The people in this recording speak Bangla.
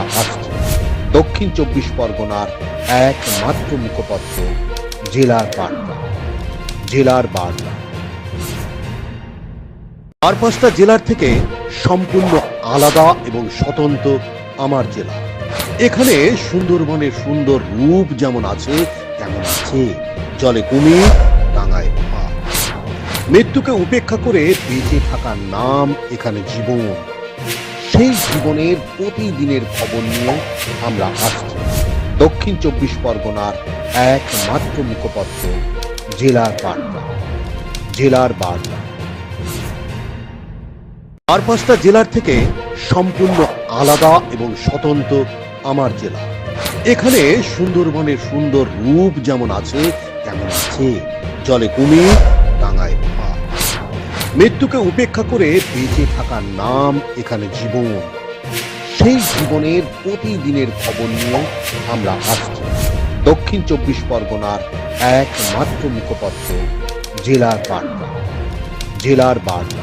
আসছে দক্ষিণ চব্বিশ পরগনার একমাত্র মুখপত্র জেলার বার্তা। জেলার বার্তা। আর পাঁচটা জেলার থেকে সম্পূর্ণ আলাদা এবং স্বতন্ত্র আমার জেলা। এখানে সুন্দরবনের সুন্দর রূপ যেমন আছে, তেমন আছে। জলে কুমির, ডাঙায় মৃত্যুকে উপেক্ষা করে বেঁচে থাকার নাম এখানে জীবন। সেই জীবনের প্রতিদিনের খবর নিয়ে আমরা আসছি। দক্ষিণ চব্বিশ পরগনার একমাত্র মুখপত্র, জেলার বার্তা। জেলার বার্তা। আর পাঁচটা জেলার থেকে সম্পূর্ণ আলাদা এবং স্বতন্ত্র আমার জেলা। এখানে সুন্দরবনের সুন্দর রূপ যেমন আছে, তেমন আছে। জলে কুমির মৃত্যুকে উপেক্ষা করে বেঁচে থাকার নাম এখানে জীবন। সেই জীবনের প্রতিদিনের খবর নিয়ে আমরা আসছি দক্ষিণ চব্বিশ পরগনার একমাত্র মুখপত্র, জেলার বার্তা। জেলার বার্তা।